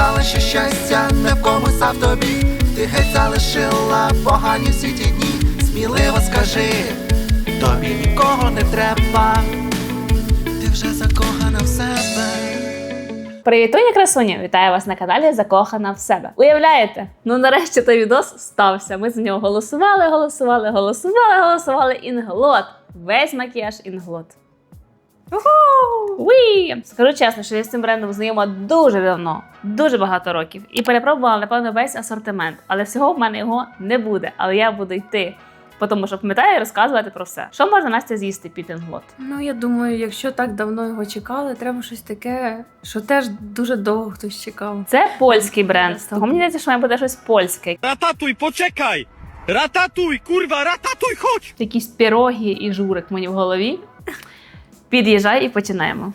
сказала, що щастя не в комусь, а в тобі. Ти геть залишила погані всі ті дні. Сміливо скажи, тобі нікого не треба. Ти вже закохана в себе. Привітуня, красуня! Вітаю вас на каналі Закохана в себе. Уявляєте? Ну нарешті той відос стався. Ми за нього голосували, голосували, голосували, голосували. Інглот. Весь макіяж інглот. Уі! Скажу чесно, що я з цим брендом знайома дуже давно, дуже багато років, і перепробувала, напевно, весь асортимент. Але всього в мене його не буде. Але я буду йти. по Тому що пам'ятаю розказувати про все. Що можна Настя з'їсти під інглот? Ну, я думаю, якщо так давно його чекали, треба щось таке, що теж дуже довго хтось чекав. Це польський бренд. Того мені здається, що має бути щось польське. Ratatuj, poczekaj! Ratatuj, kurwa, ratatuj, chodź! Якісь пироги і журик мені в голові. Під'їжджай і починаємо.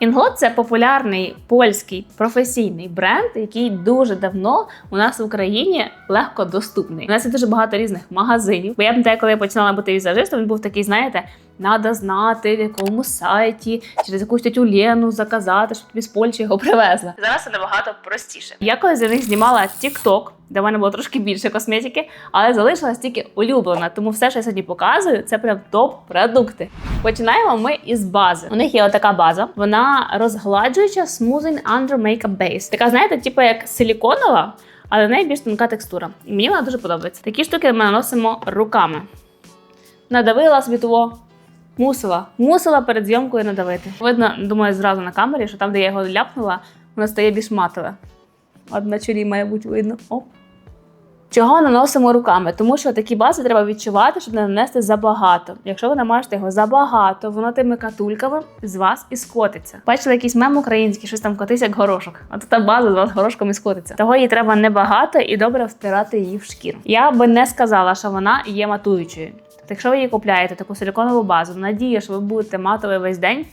Інго це популярний польський професійний бренд, який дуже давно у нас в Україні легко доступний. У нас є дуже багато різних магазинів. Бо я пам'ятаю, коли я починала бути візажистом, він був такий, знаєте, надо знати в якому сайті, через якусь тетю Лену заказати, щоб тобі з Польщі його привезли. Зараз це набагато простіше. Я колись за них знімала TikTok, де в мене було трошки більше косметики, але залишилась тільки улюблена. Тому все, що я сьогодні показую, це прям топ-продукти. Починаємо ми із бази. У них є отака база. Вона розгладжуюча Smoothing Under Makeup Base. Така, знаєте, типу як силіконова, але в неї більш тонка текстура. І мені вона дуже подобається. Такі штуки ми наносимо руками. Надавила собі того. Мусила. Мусила перед зйомкою надавити. Видно, думаю, зразу на камері, що там, де я його ляпнула, воно стає більш матове. От на чолі має бути видно. Оп. Чого наносимо руками? Тому що такі бази треба відчувати, щоб не нанести забагато. Якщо ви намажете його забагато, воно тими катульками з вас і скотиться. Бачили якийсь мем український, щось там котись як горошок. От та база з вас горошком і скотиться. Того їй треба небагато і добре втирати її в шкіру. Я би не сказала, що вона є матуючою. Тобто, якщо ви її купляєте таку силіконову базу, в надії, що ви будете матовий весь день.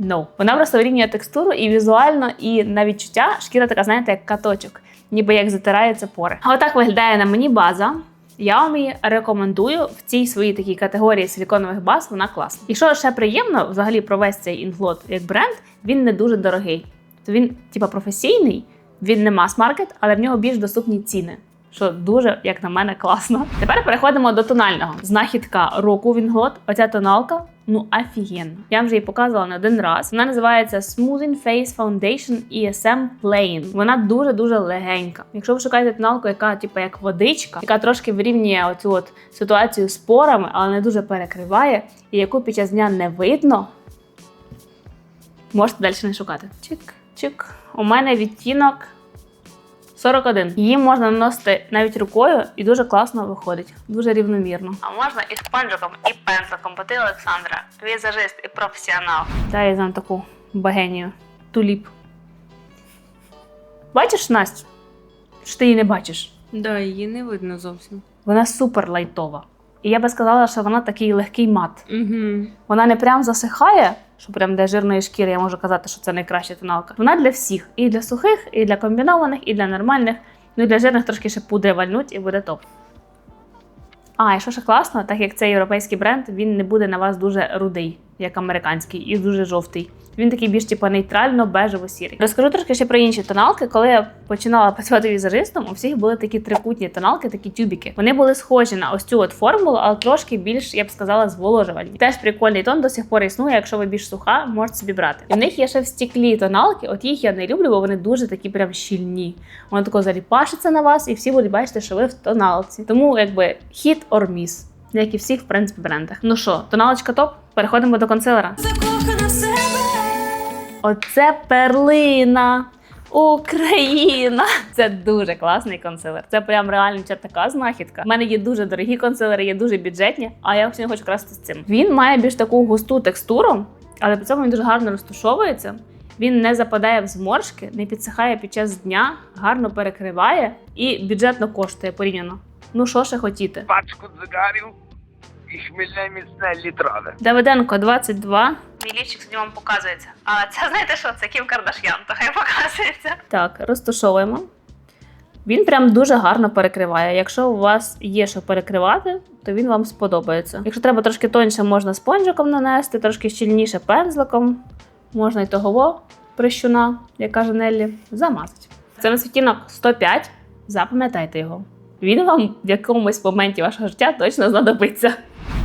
No. Вона просто вирівнює текстуру і візуально, і на відчуття шкіра така, знаєте, як каточок, ніби як затираються пори. А отак виглядає на мені база. Я вам її рекомендую в цій своїй такій категорії силіконових баз. Вона класна. І що ще приємно, взагалі про весь цей інглот як бренд, він не дуже дорогий. То він, типа, професійний, він не мас-маркет, але в нього більш доступні ціни. Що дуже, як на мене, класно. Тепер переходимо до тонального. Знахідка року Вінглот. Оця тоналка, ну офігенна. Я вже її показувала не один раз. Вона називається Smoothing Face Foundation ESM Plain. Вона дуже дуже легенька. Якщо ви шукаєте тоналку, яка типу як водичка, яка трошки вирівнює оцю от ситуацію з порами, але не дуже перекриває, і яку під час дня не видно, можете далі не шукати. Чик, чик. У мене відтінок 41. Її можна наносити навіть рукою і дуже класно виходить, дуже рівномірно. А можна і спонжиком, і пензликом, бо ти Олександра, візажист і професіонал. Дай я знам таку багенію. Туліп. Бачиш, Настю? Чи ти її не бачиш? Да, її не видно зовсім. Вона супер лайтова. І я би сказала, що вона такий легкий мат. Угу. Вона не прям засихає, що прям для жирної шкіри я можу казати, що це найкраща тоналка. Вона для всіх. І для сухих, і для комбінованих, і для нормальних. Ну і для жирних трошки ще пудри вальнуть і буде топ. А, і що ще класно, так як це європейський бренд, він не буде на вас дуже рудий, як американський, і дуже жовтий. Він такий більш типу, нейтрально бежево сірий. Розкажу трошки ще про інші тоналки. Коли я починала працювати візажистом, у всіх були такі трикутні тоналки, такі тюбіки. Вони були схожі на ось цю от формулу, але трошки більш, я б сказала, зволожувальні. Теж прикольний тон до сих пор існує. Якщо ви більш суха, можете собі брати. І в них є ще в стеклі тоналки. От їх я не люблю, бо вони дуже такі прям щільні. Воно тако заліпашиться на вас, і всі будуть бачити, що ви в тоналці. Тому якби хіт or miss. Як і всіх, в принципі, брендах. Ну що, тоналочка топ? Переходимо до консилера. Оце перлина. Україна! Це дуже класний консилер. Це прям реально така знахідка. У мене є дуже дорогі консилери, є дуже бюджетні, а я сьогодні хочу красти з цим. Він має більш таку густу текстуру, але при цьому він дуже гарно розташовується. Він не западає в зморшки, не підсихає під час дня, гарно перекриває і бюджетно коштує порівняно. Ну що ще хотіти? пачку цигарів і хмільне міцне літрове. Давиденко 22. Мій лівчик сьогодні вам показується. А це знаєте що? Це Кім Кардаш'ян, то хай показується. Так, розташовуємо. Він прям дуже гарно перекриває. Якщо у вас є що перекривати, то він вам сподобається. Якщо треба трошки тоньше, можна спонжиком нанести, трошки щільніше пензликом, можна і того. прищуна, як каже Неллі, замазать. Це на відтінок 105. Запам'ятайте його. Він вам в якомусь моменті вашого життя точно знадобиться.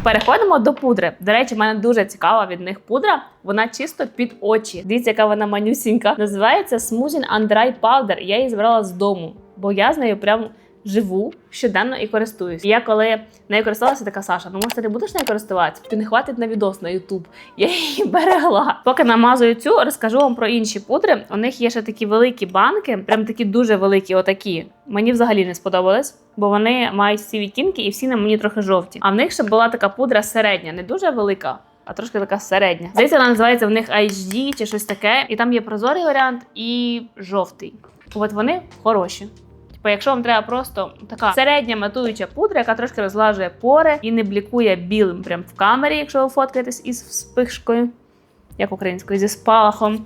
Переходимо до пудри. До речі, мене дуже цікава від них пудра. Вона чисто під очі. Дивіться, яка вона манюсінька. Називається Smoothing and Dry Powder. Я її збирала з дому, бо я з нею прям живу щоденно і користуюсь. Я коли нею користувалася, така Саша, ну може ти будеш нею користуватися? Ти не хватить на відос на Ютуб. Я її берегла. Поки намазую цю, розкажу вам про інші пудри. У них є ще такі великі банки, прям такі дуже великі, отакі. Мені взагалі не сподобались, бо вони мають всі відтінки і всі на мені трохи жовті. А в них ще була така пудра середня, не дуже велика. А трошки така середня. Здається, вона називається в них HD чи щось таке. І там є прозорий варіант і жовтий. От вони хороші. Типу, якщо вам треба просто така середня матуюча пудра, яка трошки розглажує пори і не блікує білим прям в камері, якщо ви фоткаєтесь із вспишкою, як українською, зі спалахом,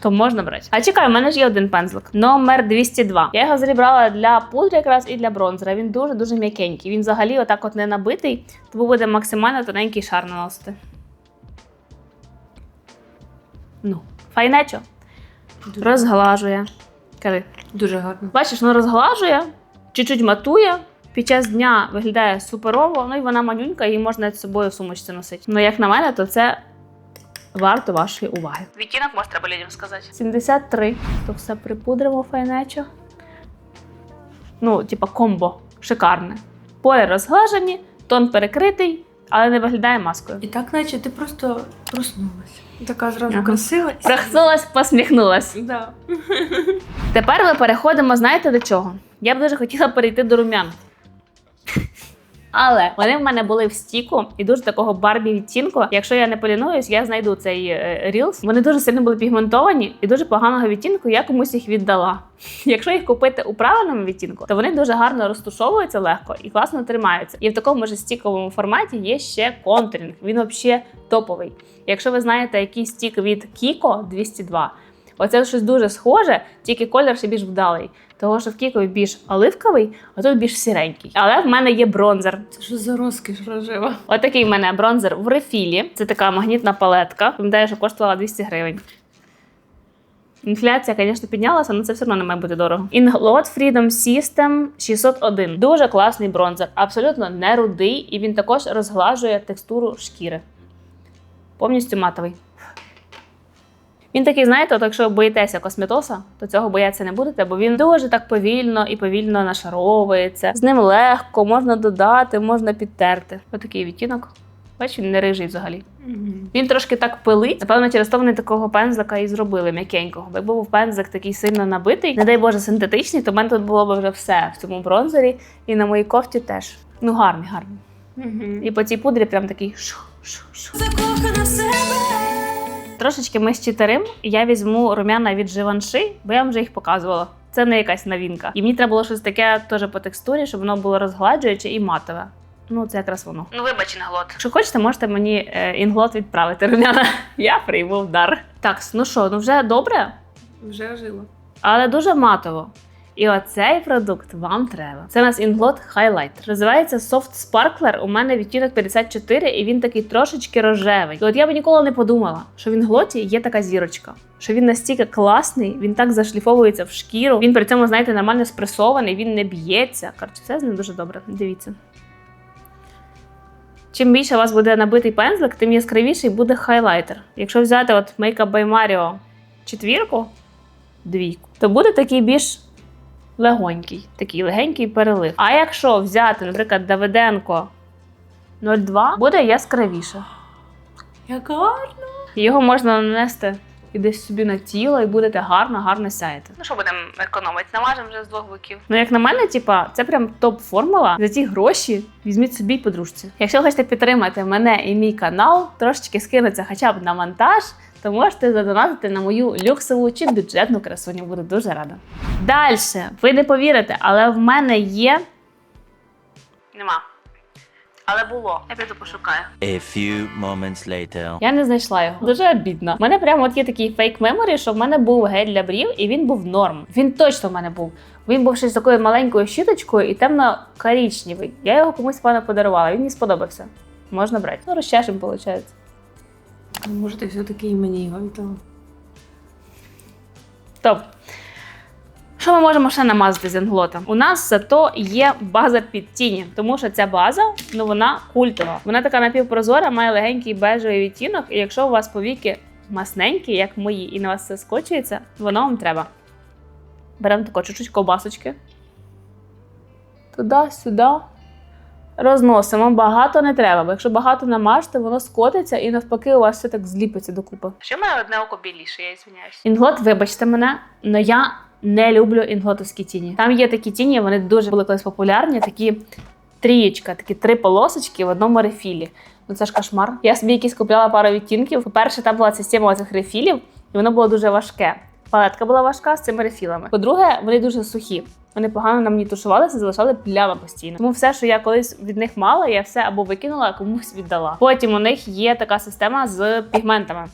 то можна брати. А чекай, у мене ж є один пензлик. Номер 202. Я його зібрала для пудри якраз і для бронзера. Він дуже-дуже м'якенький. Він взагалі отак от не набитий, тому буде максимально тоненький шар наносити. Ну, файнечо. Розглажує. Кажи. Дуже гарно. Бачиш, воно розглажує, чуть-чуть матує. Під час дня виглядає суперово, ну і вона манюнька, її можна з собою в сумочці носити. Ну, як на мене, то це варто вашої уваги. Відтінок може треба людям сказати. 73. То все припудримо файнечо. Ну, типа комбо. Шикарне. Пори розглажені, тон перекритий, але не виглядає маскою. І так, наче ти просто проснулася. Така зразу Ага. красива. Прохнулась, посміхнулась. Да. Тепер ми переходимо, знаєте до чого? Я б дуже хотіла перейти до румян. Але вони в мене були в стіку і дуже такого барбі відтінку. Якщо я не полінуюсь, я знайду цей е, рілс. Вони дуже сильно були пігментовані і дуже поганого відтінку. Я комусь їх віддала. Якщо їх купити у правильному відтінку, то вони дуже гарно розтушовуються легко і класно тримаються. І в такому ж стіковому форматі є ще контуринг. Він взагалі топовий. Якщо ви знаєте якийсь стік від Kiko 202, Оце щось дуже схоже, тільки колір ще більш вдалий. Того, що в Кікові більш оливковий, а тут більш сіренький. Але в мене є бронзер. Це що за розкіш рожева? Отакий в мене бронзер в рефілі. Це така магнітна палетка. Пам'ятаю, що коштувала 200 гривень. Інфляція, звісно, піднялася, але це все одно не має бути дорого. Inglot Freedom System 601. Дуже класний бронзер, абсолютно не рудий, і він також розглажує текстуру шкіри. Повністю матовий. Він такий, знаєте, от якщо ви боїтеся косметоса, то цього боятися не будете, бо він дуже так повільно і повільно нашаровується. З ним легко, можна додати, можна підтерти. Отакий відтінок. Бачиш, він не рижий взагалі. Він трошки так пилить. Напевно, через то вони такого пензлика і зробили м'якенького. Бо Якби був пензлик такий сильно набитий, не дай Боже, синтетичний, то в мене тут було б вже все в цьому бронзері і на моїй кофті теж. Ну, гарний, гарний. І по цій пудрі прям такий шух, шух, шух. Трошечки ми з читерим. Я візьму рум'яна від Живанши, бо я вам вже їх показувала. Це не якась новинка. І мені треба було щось таке теж по текстурі, щоб воно було розгладжуюче і матове. Ну, це якраз воно. Ну, вибач, інглот. Якщо хочете, можете мені е, інглот відправити рум'яна. Я прийму в дар. Так, ну що, ну вже добре, Вже ожила. але дуже матово. І оцей продукт вам треба. Це у нас Inglot Highlighter. Називається Soft Sparkler. У мене відтінок 54, і він такий трошечки рожевий. І от я б ніколи не подумала, що в інглоті є така зірочка. Що він настільки класний, він так зашліфовується в шкіру. Він при цьому, знаєте, нормально спресований, він не б'ється. Коротше, це з ним дуже добре. Дивіться. Чим більше у вас буде набитий пензлик, тим яскравіший буде хайлайтер. Якщо взяти от Makeup by Mario четвірку, двійку, то буде такий більш легонький, такий легенький перелив. А якщо взяти, наприклад, Давиденко 02, буде яскравіше. Як гарно. Його можна нанести і десь собі на тіло, і будете гарно, гарно сяяти. Ну що будемо економити? Намажемо вже з двох боків. Ну, як на мене, типа, це прям топ-формула. За ці гроші візьміть собі й подружці. Якщо хочете підтримати мене і мій канал, трошечки скинуться хоча б на монтаж. То можете задонатити на мою люксову чи бюджетну красуню. Буду дуже рада. Далі, ви не повірите, але в мене є. Нема. Але було. Я піду пошукаю. A few moments later. Я не знайшла його. Дуже обідно. У мене прямо от є такий фейк меморі, що в мене був гель для брів, і він був норм. Він точно в мене був. Він був ще з такою маленькою щіточкою і темно-корічневий. Я його комусь пане подарувала. Він мені сподобався. Можна брати. Ну, розчешем, виходить. Може, ти все-таки і мені його віддала. Тобто, що ми можемо ще намазати з інглотом? У нас зато є база під тіні, тому що ця база, ну вона культова. Вона така напівпрозора, має легенький бежевий відтінок, і якщо у вас повіки масненькі, як мої, і на вас все скочується, воно вам треба. Беремо тако чуть-чуть ковбасочки. Туди-сюди. Розносимо. Багато не треба, бо якщо багато намажете, воно скотиться і навпаки у вас все так зліпиться докупи. Що в мене одне око біліше, я звиняюсь. Інглот, вибачте мене, але я не люблю інглотовські тіні. Там є такі тіні, вони дуже були колись популярні, такі трієчка, такі три полосочки в одному рефілі. Ну це ж кошмар. Я собі якісь купляла пару відтінків. По-перше, там була система цих рефілів, і воно було дуже важке. Палетка була важка з цими рефілами. По-друге, вони дуже сухі. Вони погано на мені тушувалися, залишали плями постійно. Тому все, що я колись від них мала, я все або викинула, а комусь віддала. Потім у них є така система з пігментами.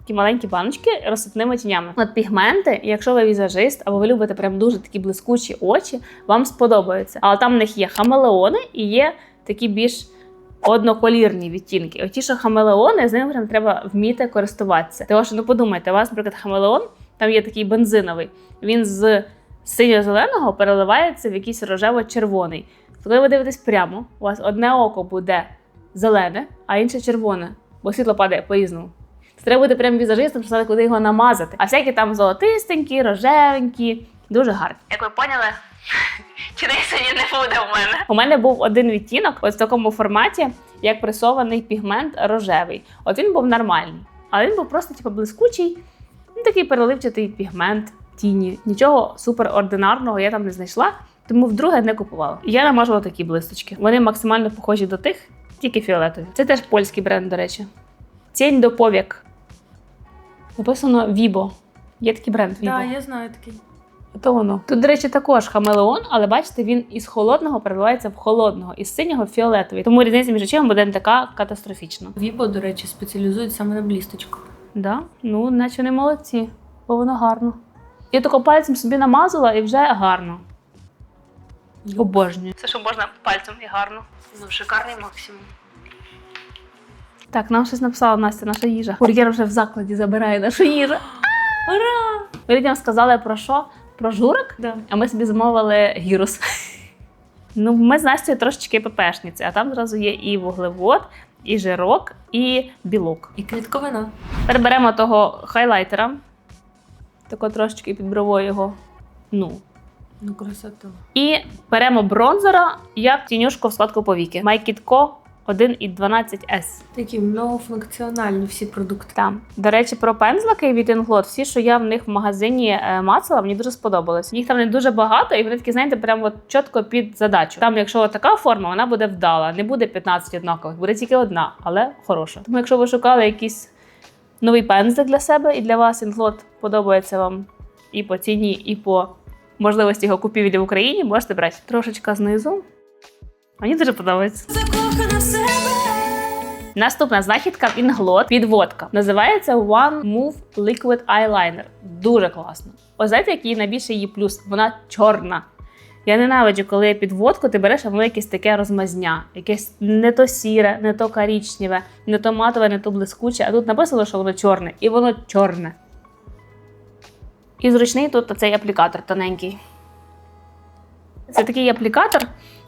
Такі маленькі баночки розсипними тінями. От пігменти, якщо ви візажист або ви любите прям дуже такі блискучі очі, вам сподобаються. Але там в них є хамелеони і є такі більш одноколірні відтінки. Оті, що хамелеони, з ними прям треба вміти користуватися. Тому що ну подумайте, у вас, наприклад, хамелеон, там є такий бензиновий. Він з синьо-зеленого переливається в якийсь рожево-червоний. Коли ви дивитесь прямо, у вас одне око буде зелене, а інше червоне, бо світло падає по-різному. Це треба бути прям візажистом, щоб знати, куди його намазати. А всякі там золотистенькі, рожевенькі, дуже гарні. Як ви поняли, сьогодні не буде у мене. У мене був один відтінок, ось в такому форматі, як пресований пігмент рожевий. От він був нормальний, але він був просто типу, блискучий, ну, такий переливчатий пігмент тіні. Нічого суперординарного я там не знайшла, тому вдруге не купувала. Я намажувала такі блисточки. Вони максимально похожі до тих, тільки фіолетові. Це теж польський бренд, до речі. Тінь до повік. Написано Vibo. Є такий бренд Vibo. Так, я знаю такий. То воно. Тут, до речі, також хамелеон, але бачите, він із холодного переливається в холодного, із синього в фіолетовий. Тому різниця між очима буде не така катастрофічна. Вібо, до речі, спеціалізують саме на блісточках. Да? Ну, наче вони молодці, бо воно гарно. Я тако пальцем собі намазала і вже гарно. Обожнюю. Це що можна пальцем і гарно. Ну, шикарний максимум. Так, нам щось написала Настя, наша їжа. Кур'єр вже в закладі забирає нашу їжу. Ура! Ви людям сказали про що? Про журик? Да. А ми собі замовили гірус. Ну, ми з Настю трошечки ППшниці, а там зразу є і вуглевод, і жирок, і білок. І клітковина. Тепер беремо того хайлайтера, тако трошечки під бровою його. Ну. Ну, красота. І беремо бронзера як тінюшку в складку повіки. MyKitco 1.12S. Такі многофункціональні всі продукти. Там. До речі, про пензлики від Inglot, всі, що я в них в магазині е, мацала, мені дуже сподобалось. Їх там не дуже багато, і вони такі, знаєте, прямо от чітко під задачу. Там, якщо така форма, вона буде вдала. Не буде 15 однакових, буде тільки одна, але хороша. Тому, якщо ви шукали якийсь новий пензлик для себе і для вас Inglot подобається вам і по ціні, і по можливості його купівлі в Україні, можете брати трошечка знизу. Мені дуже подобається. Наступна знахідка в Inglot підводка. Називається One Move Liquid Eyeliner. Дуже класно. Ось знаєте, який найбільше її плюс? Вона чорна. Я ненавиджу, коли підводку ти береш, а воно якесь таке розмазня, якесь не то сіре, не то корічневе, не то матове, не то блискуче. А тут написано, що воно чорне, і воно чорне. І зручний тут цей аплікатор тоненький. Це такий аплікатор,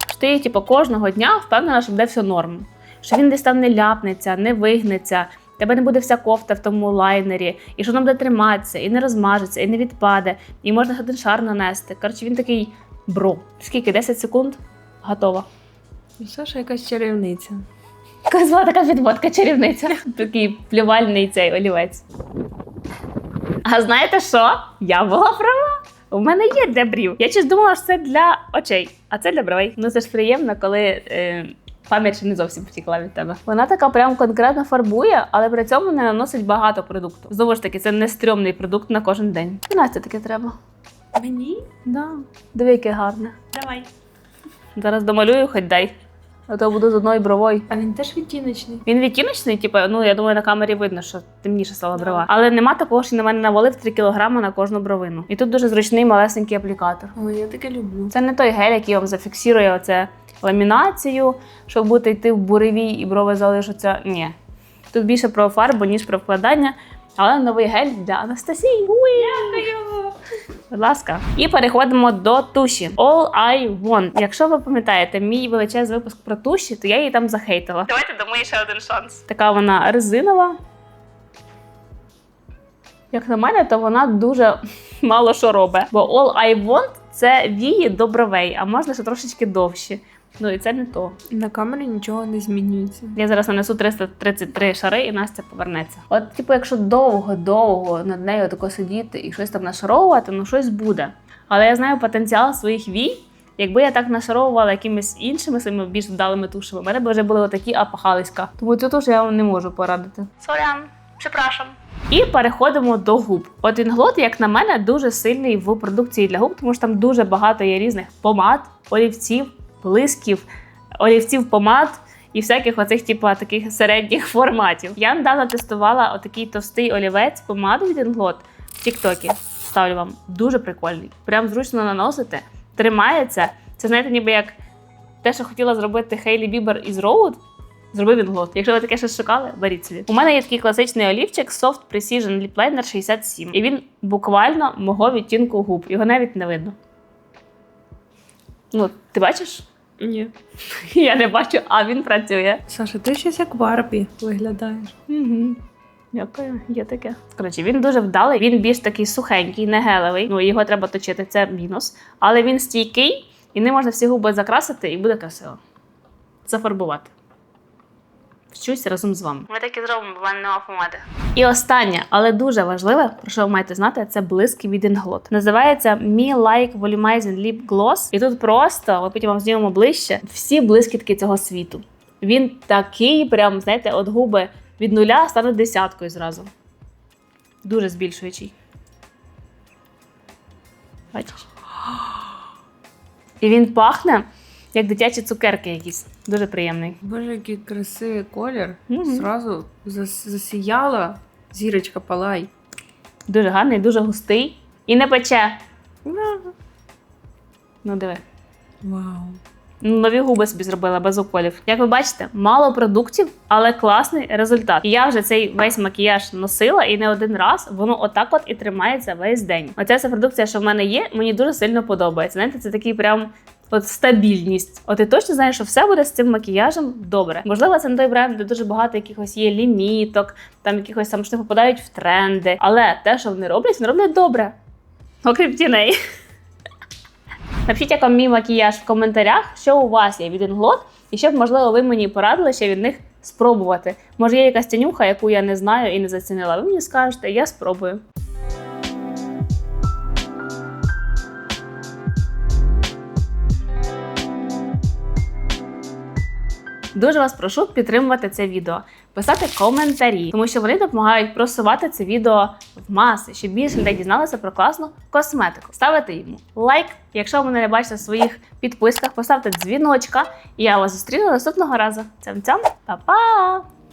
що ти типу, кожного дня впевнена, що буде все норм. Що він десь там не ляпнеться, не вигнеться, тебе не буде вся кофта в тому лайнері, і що воно буде триматися, і не розмажеться, і не відпаде, і можна один шар нанести. Коротше, він такий бро. Скільки? 10 секунд? Готово. І Саша якась чарівниця. Була така підводка чарівниця. Такий плювальний цей олівець. А знаєте що? Я була права. У мене є для брів. Я щось думала, що це для очей, а це для бровей. Ну це ж приємно, коли е, пам'ять ще не зовсім втікла від тебе. Вона така прям конкретно фарбує, але при цьому не наносить багато продукту. Знову ж таки, це не стрьомний продукт на кожен день. І Настя таке треба. Мені? Да. Диви, яке гарне. Давай. Зараз домалюю, хоч дай. А то буду з одною бровою. А він теж відтіночний. Він відтіночний, типу, ну я думаю, на камері видно, що темніше стала Да. брова. Але нема такого, що на мене навалив 3 кілограми на кожну бровину. І тут дуже зручний малесенький аплікатор. Ой, я таке люблю. Це не той гель, який вам зафіксує оце ламінацію, щоб бути йти в буревій і брови залишаться. Ні. Тут більше про фарбу, ніж про вкладання. Але новий гель для Анастасії. Дякую! Будь ласка. І переходимо до туші. All I Want. Якщо ви пам'ятаєте мій величезний випуск про туші, то я її там захейтила. Давайте дамо їй ще один шанс. Така вона резинова. Як на мене, то вона дуже мало що робить. Бо All I Want це вії до бровей, а можна ще трошечки довші. Ну і це не то. На камері нічого не змінюється. Я зараз нанесу 333 шари, і Настя повернеться. От, типу, якщо довго-довго над нею тако сидіти і щось там нашаровувати, ну щось буде. Але я знаю потенціал своїх вій. Якби я так нашаровувала якимись іншими своїми більш вдалими тушами, в мене б вже були отакі апахалиська. Тому цю туш я вам не можу порадити. Сорян, припрашам. І переходимо до губ. От інглот, як на мене, дуже сильний в продукції для губ, тому що там дуже багато є різних помад, олівців, блисків, олівців помад і всяких оцих, типу, таких середніх форматів. Я недавно тестувала отакий товстий олівець помаду від інглот в Тіктокі. Ставлю вам дуже прикольний. Прям зручно наносити, тримається. Це знаєте, ніби як те, що хотіла зробити Хейлі Бібер із Роуд, зробив інглот. Якщо ви таке щось шукали, беріть собі. У мене є такий класичний олівчик Soft Precision Lip Liner 67. І він буквально мого відтінку губ. Його навіть не видно. Ну, ти бачиш? Ні. Я не бачу, а він працює. Саша, ти щось як Барбі виглядаєш. Угу. Дякую, є таке. Коротше, він дуже вдалий, він більш такий сухенький, не гелевий. Ну, його треба точити, це мінус. Але він стійкий і не можна всі губи закрасити, і буде красиво. Зафарбувати. Вчусь разом з вами. Ми так і зробимо, бо в мене нема помади. І останнє, але дуже важливе, про що ви маєте знати, це блиск від Inglot. Називається Me Like Volumizing Lip Gloss. І тут просто, ми потім вам знімемо ближче, всі блискітки цього світу. Він такий, прям, знаєте, от губи від нуля стане десяткою зразу. Дуже збільшуючий. Бачиш? І він пахне, як дитячі цукерки якісь. Дуже приємний. Боже, який красивий колір. Мгм. Зразу зас- засіяла зірочка палай. Дуже гарний, дуже густий. І не пече. Ну, диви. Вау. Ну, Нові губи собі зробила без уколів. Як ви бачите, мало продуктів, але класний результат. І я вже цей весь макіяж носила і не один раз воно отак от і тримається весь день. Оця вся продукція, що в мене є, мені дуже сильно подобається. Знаєте, це такий прям. От стабільність. От ти точно знаєш, що все буде з цим макіяжем добре. Можливо, це не той бренд, де дуже багато якихось є ліміток, там якихось там що попадають в тренди. Але те, що вони роблять, вони роблять добре. Окрім тіней. Напишіть, як вам мій макіяж в коментарях, що у вас є від Inglot, і щоб, можливо, ви мені порадили ще від них спробувати. Може, є якась тянюха, яку я не знаю і не зацінила. Ви мені скажете, я спробую. Дуже вас прошу підтримувати це відео, писати коментарі, тому що вони допомагають просувати це відео в маси, щоб більше людей дізналися про класну косметику. Ставити йому лайк. Якщо ви мене не бачите в своїх підписках, поставте дзвіночка, і я вас зустріну наступного разу. Цям-цям, па-па!